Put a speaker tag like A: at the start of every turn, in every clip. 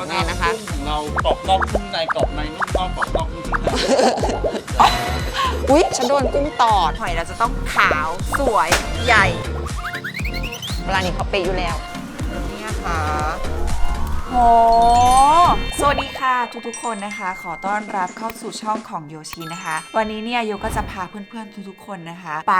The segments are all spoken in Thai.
A: ยังไงนะคะ
B: กุ้งของเรากรอบนอกนุ่มในกรอบในนุ่มนอกกรอบนอกนุ่มใน
A: อุ๊ยฉันโดนกุ้งตอด
C: หอยเราจะต้องขาวสวยใหญ่
A: เวลานี้เขาเป๊ะอยู่แล้ว
C: นี่นะคะ โห สวัสดีค่ะทุกๆคนนะคะ ขอต้อนรับเข้าสู่ช่องของโยชินะคะ วันนี้เนี่ยโยก็จะพาเพื่อนๆทุกๆคนนะคะ ไป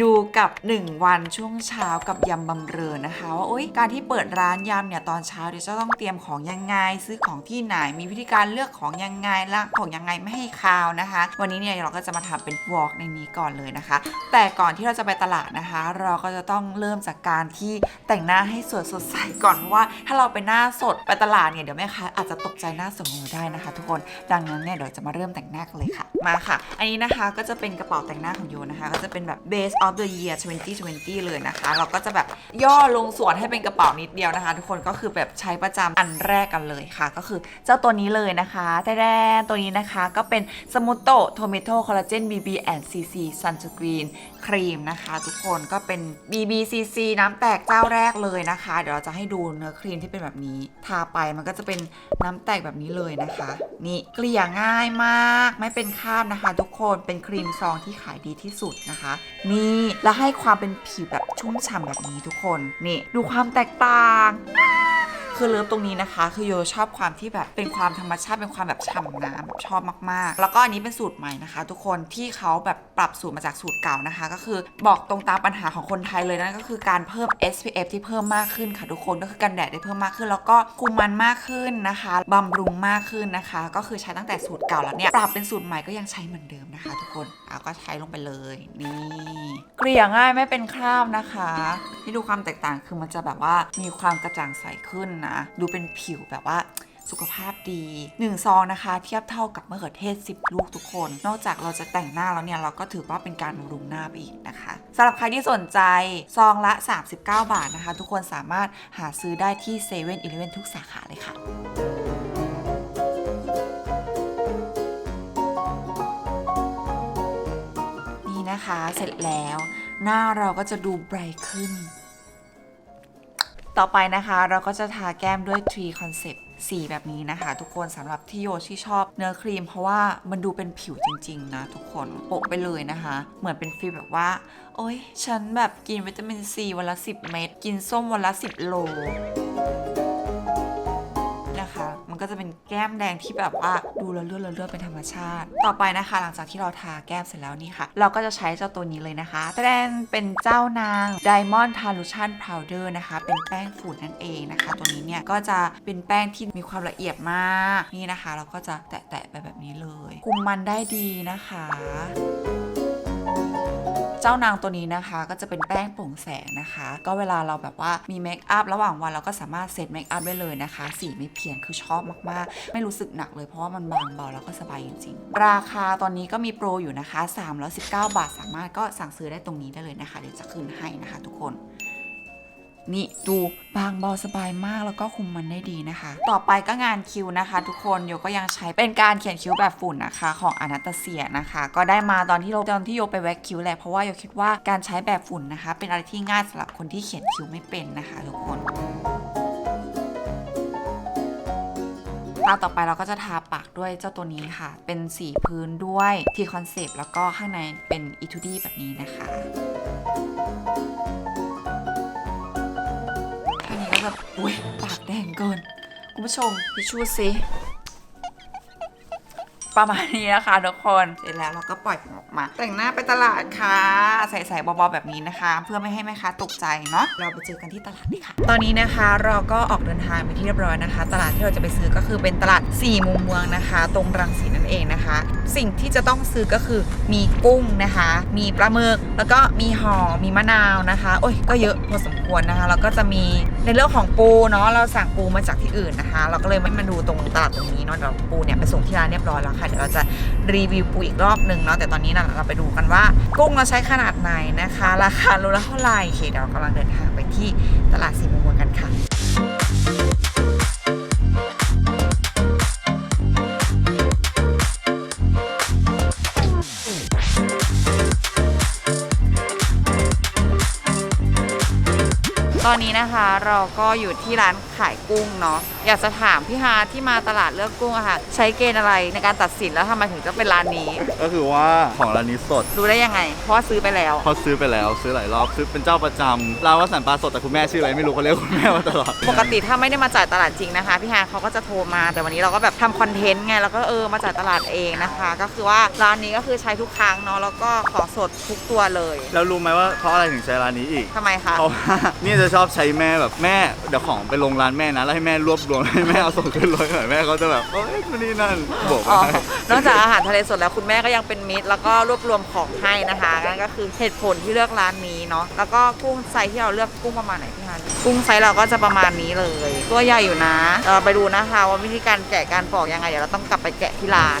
C: ดูกับ 1 วันช่วงเช้ากับยำบำเรอนะคะว่าโอ๊ยการที่เปิดร้านยำเนี่ยตอนเช้าเดี๋ยวจะต้องเตรียมของยังไง ซื้อของที่ไหนมีวิธีการเลือกของยังไงล้างของยังไงไม่ให้คาวนะคะ วันนี้เนี่ยเราก็จะมาทำเป็นวอล์กในนี้ก่อนเลยนะคะ แต่ก่อนที่เราจะไปตลาดนะคะ เราก็จะต้องเริ่มจากการที่แต่งหน้าให้สวยสดใสก่อนเพราะว่าถ้าเราไปหน้าสดไปตลาดเนี่ยเดี๋ยวแม่ค้าอาจจะตกใจหน้าสดของเราได้นะคะ ทุกคนดังนั้นเนี่ยเดี๋ยวจะมาเริ่มแต่งหน้ากันเลยค่ะมาค่ะ อันนี้นะคะก็จะเป็นกระเป๋าแต่งหน้าของโยนะคะ ก็จะเป็นแบบ base of the year 2020 เลยนะคะ เราก็จะแบบย่อลงส่วนให้เป็นกระเป๋านิดเดียวนะคะ ทุกคนก็คือแบบใช้ประจำอันแรกกันเลยค่ะ ก็คือเจ้าตัวนี้เลยนะคะแต่แดนตัวนี้นะคะก็เป็นสมุโตโทเมโตคอลลาเจน BB and CC Sunscreen ครีมนะคะ ทุกคนก็เป็น BBCC น้ำแตกเจ้าแรกเลยนะคะ เดี๋ยวเราจะให้ดูเนื้อครีมที่เป็นแบบนี้ทาไปมันก็จะเป็นน้ำแตกแบบนี้เลยนะคะ นี่เกลี่ยง่ายมาก ไม่เป็นคราบนะคะ ทุกคนเป็นครีมซองที่ขายดีที่สุดนะคะ นี่แล้วให้ความเป็นผิวแบบชุ่มฉ่ำแบบนี้ทุกคน นี่ดูความแตกต่าง คือเลิฟตรงนี้นะคะ คือโยชอบความที่แบบเป็นความธรรมชาติเป็นความแบบฉ่ำน้ำแบบชอบมากๆ แล้วก็อันนี้เป็นสูตรใหม่นะคะ ทุกคนที่เขาแบบปรับสูตรมาจากสูตรเก่านะคะ ก็คือบอกตรงตามปัญหาของคนไทยเลยนั่นก็คือการเพิ่ม SPF ที่เพิ่มมากขึ้นค่ะทุกคนก็คือกันแดดได้เพิ่มมากขึ้น แล้วก็คุมมันมากขึ้นนะคะบำรุงมากขึ้นนะคะ ก็คือใช้ตั้งแต่สูตรเก่าแล้วเนี่ยปรับเป็นสูตรใหม่ก็ยังใช้เหมือนเดิมนะคะ ทุกคนเอาก็ใช้ลงไปเลยนี่เกลี่ยง่ายไม่เป็นคราบนะคะที่ดูความแตกต่างคือมันจะแบบว่ามีความกระจ่างใสขึ้นนะดูเป็นผิวแบบว่าสุขภาพดี 1 ซองนะคะ เทียบเท่ากับมะเขือเทศ 10 ลูกทุกคน นอกจากเราจะแต่งหน้าแล้วเนี่ย เราก็ถือว่าเป็นการบำรุงหน้าไปอีกนะคะสำหรับใครที่สนใจ ซองละ 39 บาทนะคะ ทุกคนสามารถหาซื้อได้ที่7 e เ e ่ e อทุกสาขาเลยค่ะนี่นะคะเสร็จแล้ว หน้าเราก็จะดูไบรท์ขึ้น ต่อไปนะคะเราก็จะทาแก้มด้วย Tree Concept สีแบบนี้นะคะ ทุกคนสำหรับที่โยชี่ชอบเนื้อครีม เพราะว่ามันดูเป็นผิวจริง ๆ นะ ทุกคนโปะไปเลยนะคะ เหมือนเป็นฟีลแบบว่า โอ๊ย ฉันแบบกินวิตามินซีวันละ 10 เม็ดกินส้มวันละ 10 โล มันก็จะเป็นแก้มแดงที่แบบว่าดูล้วเลือดเลือดเป็นธรรมชาติ ต่อไปนะคะ หลังจากที่เราทาแก้มเสร็จแล้วนี่ค่ะ เราก็จะใช้เจ้าตัวนี้เลยนะคะแป้งเป็นเจ้านาง Diamond Translucent Powder นะคะ เป็นแป้งฝุ่นนั่นเองนะคะ ตัวนี้เนี่ยก็จะเป็นแป้งที่มีความละเอียดมากนี่นะคะ เราก็จะแตะๆไปแบบนี้เลยคุมมันได้ดีนะคะ จ้านางตัวนี้นะคะ ก็จะเป็นแป้งโปร่งแสงนะคะ ก็เวลาเราแบบว่ามีเมคอัพระหว่างวันเราก็สามารถเซตเมคอัพได้เลยนะคะ สีไม่เพี้ยนคือชอบมากๆ ไม่รู้สึกหนักเลยเพราะว่ามันบางเบาแล้วก็สบายจริงๆ ราคาตอนนี้ก็มีโปรอยู่นะคะ319 บาท สามารถก็สั่งซื้อได้ตรงนี้ได้เลยนะคะเดี๋ยวจะคืนให้นะคะ ทุกคน นี่ดูบางเบาสบายมากแล้วก็คุมมันได้ดีนะคะ ต่อไปก็งานคิวนะคะ ทุกคนโยก็ยังใช้เป็นการเขียนคิ้วแบบฝุ่นนะคะ ของอนาตาเซียนะคะ ก็ได้มาตอนที่เราตอนที่โยไปแว็กคิ้วแหละเพราะว่าโยคิดว่าการใช้แบบฝุ่นนะคะ เป็นอะไรที่ง่ายสำหรับคนที่เขียนคิ้วไม่เป็นนะคะทุกคนตาต่อไปเราก็จะทาปากด้วยเจ้าตัวนี้ค่ะ เป็นสีพื้นด้วยทีคอนเซปต์แล้วก็ข้างในเป็นอีทูดี้แบบนี้นะคะ แบบอุ้ยปากแดงเกิน คุณผู้ชมพิชชู่สิ ประมาณนี้นะคะทุกคนเสร็จแล้วเราก็ปล่อยผมออกมา แต่งหน้าไปตลาดค่ะ ใส่ๆเบาๆแบบนี้นะคะ เพื่อไม่ให้แม่ค้าตกใจเนาะเราไปเจอกันที่ตลาดเลยค่ะ ตอนนี้นะคะเราก็ออกเดินทางไปที่เรียบร้อยนะคะ ตลาดที่เราจะไปซื้อก็คือเป็นตลาดสี่มุมเมืองนะคะ ตรงรังสีนั่นเองนะคะ สิ่งที่จะต้องซื้อก็คือมีกุ้งนะคะ มีปลาหมึกแล้วก็มีห่อมีมะนาวนะคะโอ้ยก็เยอะพอสมควรนะคะแล้วก็จะมีในเรื่องของปูเนาะเราสั่งปูมาจากที่อื่นนะคะ เราก็เลยไม่มาดูตรงตลาดตรงนี้เนาะเดี๋ยวปูเนี่ยไปส่งที่ร้านเรียบร้อยแล้วค่ะเดี๋ยวเราจะรีวิวปูอีกรอบหนึ่งเนาะแต่ตอนนี้นะเราไปดูกันว่า กุ้งเราใช้ขนาดไหนนะคะ ราคาโลละเท่าไหร่โอเคเดี๋ยวเรากำลังเดินทางไปที่ตลาดสีมุมเมืองกันค่ะ อนนี้นะคะเราก็อยู่ที่ร้านขายกุ้งเนาะอยากจะถามพี่ฮาร์ทที่มาตลาดเลือกกุ้งอะค่ะ ใช้เกณฑ์อะไรในการตัดสินแล้วทำไมถึงจะเป็นร้านนี้
D: ก็คือว่าของร้านนี้สด
C: รู้ได้ยังไง เพราะว่าซื้อไปแล้ว
D: เขาซื้อไปแล้วซื้อหลายรอบซื้อเป็นเจ้าประจำร้านว่าสันปลาสดแต่คุณแม่ชื่ออะไรไม่รู้เขาเรียกคุณแม่มาตลอด
C: ปกติถ้าไม่ได้มาจ่ายตลาดจริงนะคะ พี่ฮาร์ทเขาก็จะโทรมาแต่วันนี้เราก็แบบทำคอนเทนต์ไงแล้วก็เออมาจ่ายตลาดเองนะคะ ก็คือว่าร้านนี้ก็คือใช้ทุกครั้งเนาะแล้วก็ขอสดทุกตัวเลย
D: แล้วรู้ไหมว่าเพราะอะไรถึงใช้ร้านนี้อีก
C: ทำไมคะ
D: เพราะว่านี่จะชอบใช้แม่แบบแม่เดี๋ยวของไปลงร้านแม่นะแล้วให้แม่รวบรวมให้แม่เอาส่งขึ้นรถหน่อยแม่เขาจะแบบเอ้ยนี่นั่นบอก
C: อ๋อ
D: ว่า
C: นอกจากอาหารทะเลสดแล้วคุณแม่ก็ยังเป็นมิตร แล้วก็รวบรวมของให้นะคะนั่นก็คือเหตุผลที่เลือกร้านนี้เนาะแล้วก็กุ้งไซส์ที่เราเลือกกุ้งประมาณไหนพี่ฮันกุ้งไซส์เราก็จะประมาณนี้เลย ตัวใหญ่อยู่นะเราไปดูนะคะว่าวิธีการแกะการปอกยังไงเดี๋ยวเราต้องกลับไปแกะที่ร้าน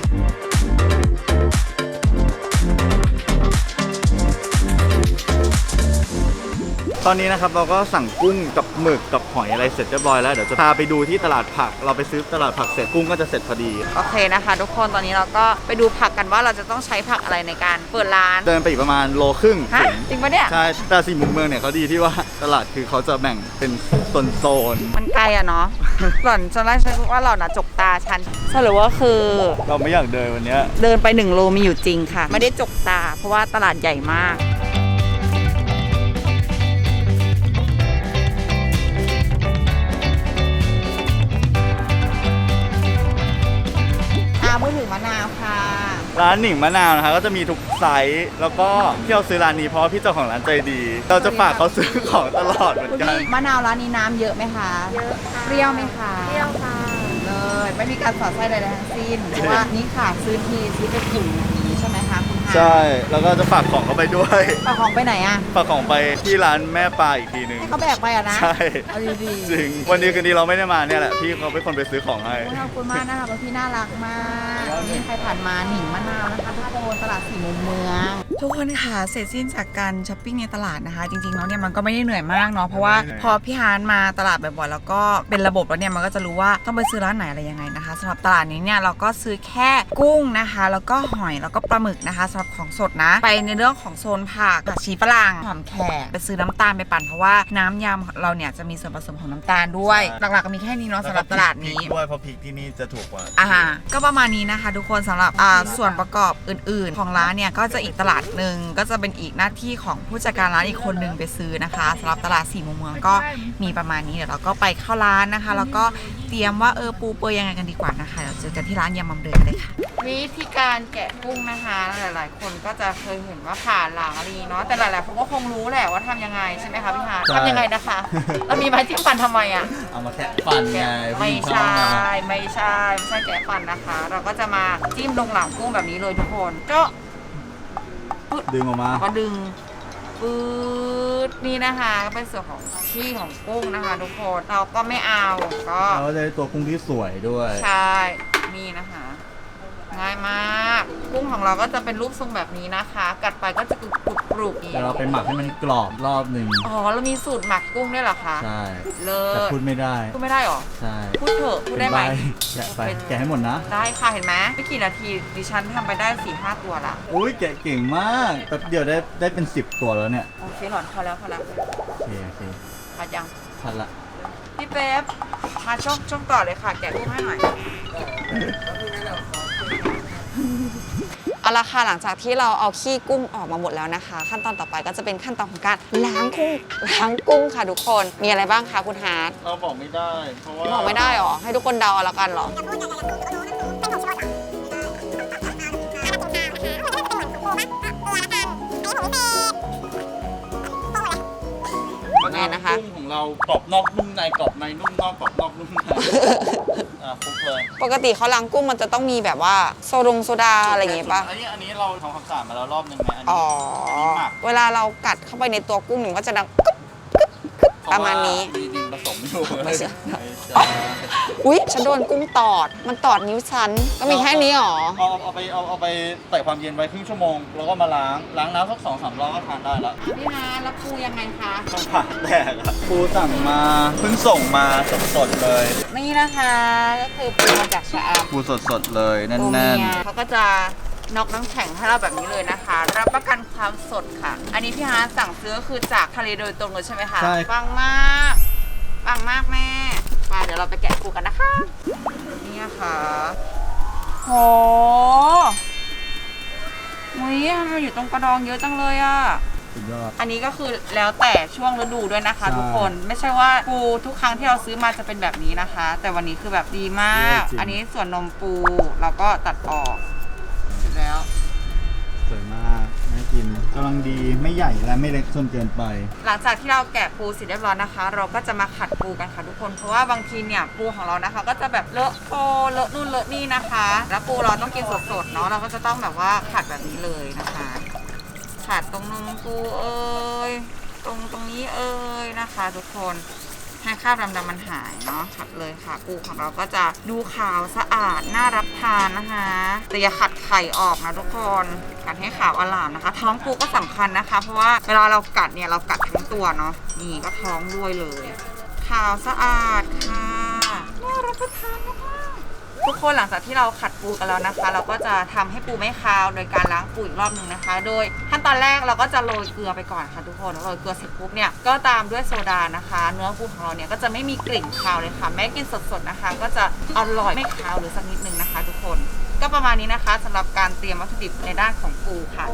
D: ตอนนี้นะครับเราก็สั่งกุ้งกับหมึกกับหอยอะไรเสร็จเรียบร้อยแล้วเดี๋ยวจะพาไปดูที่ตลาดผัก เราไปซื้อตลาดผักเสร็จกุ้งก็จะเสร็จพอดี
C: โอเคนะคะ ทุกคนตอนนี้เราก็ไปดูผักกันว่าเราจะต้องใช้ผักอะไรในการเปิดร้าน
D: เดินไปอีกประมาณโลครึ่ง
C: ฮะ
D: ถึง
C: จริงปะเนี่ย
D: ใช่แต่สี่มุมเมืองเนี่ยเขาดีที่ว่าตลาดคือเขาจะแบ่งเป็นโซน
C: มันไกลอะเนาะ หล่อนฉันแรกฉันคิดว่าหล่อนอะจกตาฉันสรุปว่าคือ
D: ๆเราไม่อยากเดินวันเนี้ย
C: เดินไป1โลมีอยู่จริงค่ะ ไม่ได้จกตา เพราะว่าตลาดใหญ่มาก
D: ร้านหนิงมะนาวนะคะก็จะมีทุกไซส์แล้วก็ที่เราซื้อร้านนี้เพราะว่าพี่เจ้าของร้านใจดี เราจะฝากเขาซื้อของตลอดเหมือน
C: คุณ
D: กัน
C: พี่มะนาวร้านนี้น้ำเยอะไหมคะ เยอะค่ะเปรี้ยวไหมคะเปรี้ยวค่ะเลยไม่มีการสอดไส้ใดๆทั้งสิ้นเพราะว่านี่ค่ะซื้อทีซื้อไปถุงอย่างนี้ใช่ไหมคะคุณ ฮา
D: ใช่ แล้วก็จะฝากของเขาไปด้วย
C: ฝากของไปไหนอะ
D: ฝากของไปที่ร้านแม่ปลาอีกทีหนึ่ง
C: ให้เขาแบกไปอะนะ
D: ใช่
C: เอาดีๆ
D: จริง วันนี้คืนนี้เราไม่ได้มาเนี่ยแหละ พี่เขาเป็นคนไปซื้อของให้
C: ขอบคุณมากนะคะพี่น่ารักมากนี่ใครผ่านมาหนิงมะนาวนะคะทุกคนตลาดสี่มุมเมือง ทุกคนค่ะเสร็จสิ้นจากการช้อปปิ้งในตลาดนะคะ จริงๆแล้วเนี่ยมันก็ไม่ได้เหนื่อยมากเนาะเพราะว่า
D: ไม่เหนื่อย
C: พอพี่ฮานมาตลาดบ่อยๆแล้วก็เป็นระบบแล้วเนี่ยมันก็จะรู้ว่าต้องไปซื้อร้านไหนอะไรยังไงนะคะสำหรับตลาดนี้เนี่ยเราก็ซื้อแค่กุ้งนะคะ แล้วก็หอยแล้วก็ปลาหมึกนะคะสำหรับของสดนะ ไปในเรื่องของโซนผักผักชีฝรั่งหอมแขกไปซื้อน้ำตาลไปปั่นเพราะว่าน้ำยำเราเนี่ยจะมีส่วนผสมของน้ำตาลด้วย หลักๆก็มีแค่นี้เนาะสำหรับตลาดนี้
D: ด้วยเพราะพริกที่นี่จะถูกกว่า
C: อ่าก็ประมาณนี้นะคะ ทุกคนสำหรับอ่าส่วนประกอบอื่น ๆ ของร้านเนี่ยก็จะอีกตลาดหนึ่งก็จะเป็นอีกหน้าที่ของผู้จัดการร้านอีกคนหนึ่งไปซื้อนะคะสำหรับตลาดสี่มุมเมืองก็มีประมาณนี้เดี๋ยวเราก็ไปเข้าร้านนะคะ แล้วก็เตรียมว่าเออปูเปยยังไงกันดีกว่านะคะเดี๋ยวเจอกันที่ร้านยำมัมเดือกันเลยค่ะ วิธีการแกะกุ้งนะคะหลาย ๆ คนก็จะเคยเห็นว่าผ่านหลังอะไรเนาะแต่หลาย ๆ คนก็คงรู้แหละว่าทำยังไงใช่ไหมคะพี่ฮาร์ท
D: ใช่
C: ทำยังไงนะคะแล้วมีไม้จิ้มฟันทำไมอะ
D: เอามาแค่ปั่นไง
C: ไม่ใช่ไม่ใช่ไม่ใช่แกะฟันนะคะ เราก็จะมาจิ้มลงหลังกุ้งแบบนี้เลยทุกคน ก็
D: ดึงออกมา
C: ก็ดึงปื๊ดนี่นะคะก็เป็นส่วนของขี้ของกุ้งนะคะ ทุกคนเราก็ไม่เอาก็
D: เราจะได้ตัวกุ้งที่สวยด้วย
C: ใช่นี่นะคะ ง่ายมาก กุ้งของเราก็จะเป็นรูปทรงแบบนี้นะคะ กัดไปก็จะกรุบกรุบกรุบ
D: เดี๋ยวเราไปหมักให้มันกรอบรอบหนึ่ง
C: อ๋อเรามีสูตรหมักกุ้งด้วยเหรอคะ
D: ใช่
C: เลิ
D: แต่
C: ศ
D: พูดไม่ได้
C: พูดไม่ได้หรอ
D: ใช่
C: พูดเถอะพูดได้ไหม
D: แกะไปแกะให้หมดนะ
C: ได้ค่ะเห็นไหมไม่กี่นาทีดิฉันทำไปได้สี่ห้าตัวละ
D: อุ้ยแกะเก่งมากแป๊บเดียวได้ได้เป็น 10 ตัวแล้วเนี่ย
C: โอเคหลอนพอแล้วพอแล้ว
D: โอเคโอเค
C: พัดยัง
D: ทันละ
C: พี่เป๊ปมาช่องช่องต่อเลยค่ะ แกะกุ้งให้หน่อย
A: เอาละค่ะหลังจากที่เราเอาขี้กุ้งออกมาหมดแล้วนะคะ ขั้นตอนต่อไปก็จะเป็นขั้นตอนของการล้างกุ้งล้างกุ้งค่ะทุกคนมีอะไรบ้างคะคุณฮาร์ด
D: เราบอกไม่ได้ เพราะว่า
A: บอกไม่ได้หรอให้ทุกคนเดาเอาละกันเหรอไงนะคะ
B: กุ้งของเรากรอบนอกนุ่มในกรอบในนุ่มนอกกรอบนอกนุ่มใน อะครบเลย
A: ปกติเขาล้างกุ้งมันจะต้องมีแบบว่าโซดงโซดาอะไรอย่างงี้ปะ
B: อันนี้อันนี้เราทำความสะอาดมาแล้วรอบหนึงไหมอัน
A: อ๋
B: นี้
A: อ
B: หมัก
A: เวลาเรากัดเข้าไปในตัวกุ้งหนึ่งก็จะดังกึ๊บกึ๊บกึ๊บประมาณนี้
B: เพว่มีดิน ผสมอยู่
A: ไม่ใช่
B: ไม่ใช่
A: อุ๊ย ฉันโดนกุ้งตอด มันตอดนิ้วฉัน ก็มีแค่นี้หรอ
B: เอาเอาเอาไปเอาเอาไปใส่ความเย็นไว้ครึ่งชั่วโมง แล้วก็มาล้าง ล้างน้ำสักสองสามรอบก็ทานได้แล้ว
C: พี่ฮาร์ดแล้วปูยังไงคะ
D: ต้องผ่าแตกอะครูสั่งมาเพิ่งส่งมาสดๆเลย
C: นี่นะคะก็คือปูมาจากชะอำ
D: ครูสดๆเลยแน่
C: ตัวเมี
D: น
C: ยเขาก็จะนอกน้ำแข็งให้เราแบบนี้เลยนะคะ รับประกันความสดค่ะ อันนี้พี่ฮาร์ดสั่งซื้อก็คือจากทะเลโดยตรงเลยใช่ไหมคะ
D: ใช่
C: ปังมาก ปังมากแม่ไปมาเดี๋ยวเราไปแกะปูกันนะคะ นี่ค่ะโหมุ้ยทำไมันอยู่ตรงกระดองเยอะจังเลยอะ
D: สุดยอด
C: อันนี้ก็คือแล้วแต่ช่วงฤดูด้วยนะคะ
D: ใช่
C: ทุกคนไม่ใช่ว่าปูทุกครั้งที่เราซื้อมาจะเป็นแบบนี้นะคะ แต่วันนี้คือแบบดีมาก
D: จริง
C: อันนี้ส่วนนมปูเราก็ตัดออก
D: กำลังดีไม่ใหญ่และไม่เล็กจนเกินไป
C: หลังจากที่เราแกะปูเสร็จเรียบร้อยนะคะ เราก็จะมาขัดปูกันค่ะทุกคน เพราะว่าบางทีเนี่ยปูของเรานะคะ ก็จะแบบเลอะโคเลอะนู่นเลอะนี่นะคะ แล้วปูเราต้องกินสดๆเนาะเราก็จะต้องแบบว่าขัดแบบนี้เลยนะคะ ขัดตรงนมปูเอ้ยตรงตรงนี้เอ้ยนะคะ ทุกคน ให้คราบดำๆมันหายเนาะขัดเลยค่ะปูของเราก็จะดูขาวสะอาดน่ารับทานนะคะแต่อย่าขัดไข่ออกนะทุกคนกัดให้ขาวอลามนะคะ ท้องปูก็สำคัญนะคะ เพราะว่าเวลาเรากัดเนี่ยเรากัดทั้งตัวเนาะนี่ก็ท้องด้วยเลย ขาวสะอาดค่ะน่ารับประทานมา ทุกคนหลังจากที่เราขัดปูกันแล้วนะคะ เราก็จะทำให้ปูไม่คาว โดยการล้างปูอีกรอบหนึ่งนะคะ โดยขั้นตอนแรกเราก็จะโรยเกลือไปก่อนค่ะทุกคนโรยเกลือเสร็จปุ๊บเนี่ยก็ตามด้วยโซดานะคะ เนื้อปูของเราเนี่ยก็จะไม่มีกลิ่นคาวเลยค่ะ แม้กินสดๆนะคะ ก็จะอร่อยไม่คาวหรือสักนิดนึงนะคะ ทุกคน ก็ประมาณนี้นะคะสำหรับการเตรียมวัตถุดิบในด้านของปูค่ะ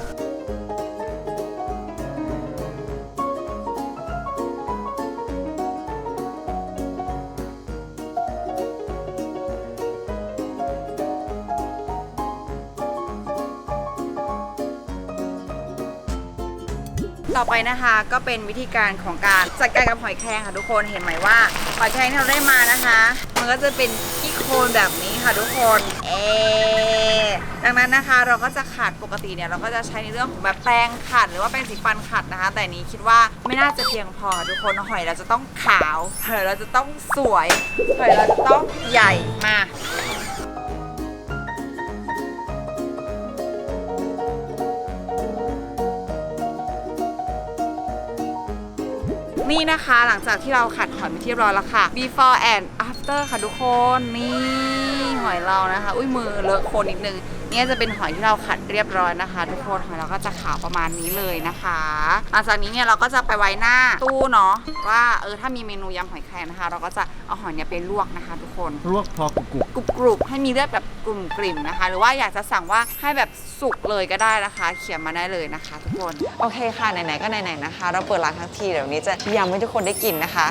C: อไปนะคะ ก็เป็นวิธีการของการจัดการกับหอยแครงค่ะทุกคนเห็นไหมว่าหอยแครงที่เราได้มานะคะ มันก็จะเป็นขี้โคลนแบบนี้ค่ะทุกคนเอดังนั้นนะคะเราก็จะขัดปกติเนี่ยเราก็จะใช้ในเรื่องของแบบแปรงขัดหรือว่าแปรงสีฟันขัดนะคะ แต่นี้คิดว่าไม่น่าจะเพียงพอทุกคนหอยเราจะต้องขาวหอยเราจะต้องสวยหอยเราจะต้องใหญ่มา นี่นะคะ หลังจากที่เราขัดหอยไปที่เรียบร้อยแล้วค่ะ before and after ค่ะทุกคน นี่หอยเรานะคะ อุ้ยมือเลอะโคลนนิดนึง เนี่ยจะเป็นหอยที่เราขัดเรียบร้อยนะคะ ทุกคนหอยเราก็จะขาวประมาณนี้เลยนะคะหลังจากนี้เนี่ยเราก็จะไปไว้หน้าตู้เนาะว่าเออถ้ามีเมนูยำหอยแครงนะคะ เราก็จะเอาหอยเนี่ยไปลวกนะคะ ทุกคน
D: ลวกพอกรุบ
C: กรุบกรุบๆให้มีเลือดแบบกลุ่มกลิ่มนะคะ หรือว่าอยากจะสั่งว่าให้แบบสุกเลยก็ได้นะคะ เขียนมาได้เลยนะคะ ทุกคนโอเคค่ะไหนๆก็ไหนๆนะคะ เราเปิดร้านทั้งทีเดี๋ยววนนี้จะยำให้ทุกคนได้กินนะคะ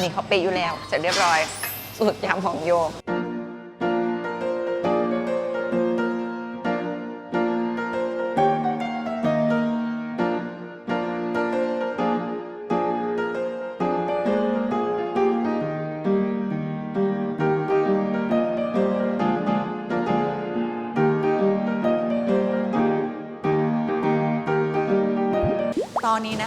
C: นนี้เขาเป๊ะอยู่แล้วเสร็จเรียบร้อย สูตรยำของโย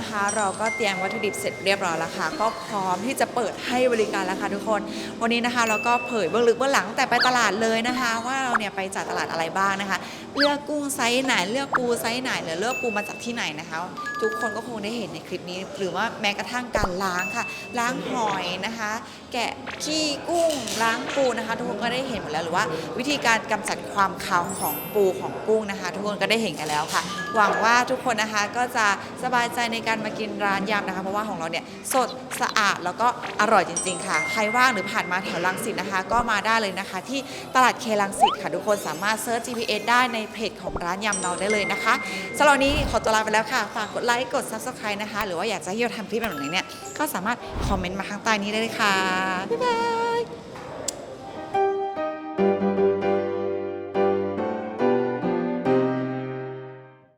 C: นะคะ เราก็เตรียมวัตถุดิบเสร็จเรียบร้อยแล้วค่ะ ก็พร้อมที่จะเปิดให้บริการแล้วค่ะทุกคน วันนี้นะคะเราก็เผยเบื้องลึกเบื้องหลังแต่ไปตลาดเลยนะคะ ว่าเราเนี่ยไปจากตลาดอะไรบ้างนะคะ เลือกกุ้งไซส์ไหนเลือกปูไซส์ไหนหรือเลือกปูมาจากที่ไหนนะคะ ทุกคนก็คงได้เห็นในคลิปนี้ หรือว่าแม้กระทั่งการล้างค่ะ ล้างหอยนะคะ แกะขี้กุ้งล้างปูนะคะ ทุกคนก็ได้เห็นหมดแล้วหรือว่า วิธีการกำจัดความคาวของปูของกุ้งนะคะ ทุกคนก็ได้เห็นกันแล้วค่ะ หวังว่าทุกคนนะคะก็จะสบายใจในการมากินร้านยำนะคะ เพราะว่าของเราเนี่ยสดสะอาดแล้วก็อร่อยจริง ๆ ค่ะ ใครว่างหรือผ่านมาแถวลังสิตนะคะ ก็มาได้เลยนะคะ ที่ตลาดเคลังสิตค่ะ ทุกคนสามารถเซิร์ช GPS ได้ในเพจของร้านยำเราได้เลยนะคะสำหรับวันนี้ขอตัวลาไปแล้วค่ะฝากกดไลค์กด subscribe นะคะ หรือว่าอยากจะให้เราทำคลิปแบบไหนเนี่ยก็สามารถคอมเมนต์มาข้างใต้นี้ได้เลยค่ะบ๊ายบาย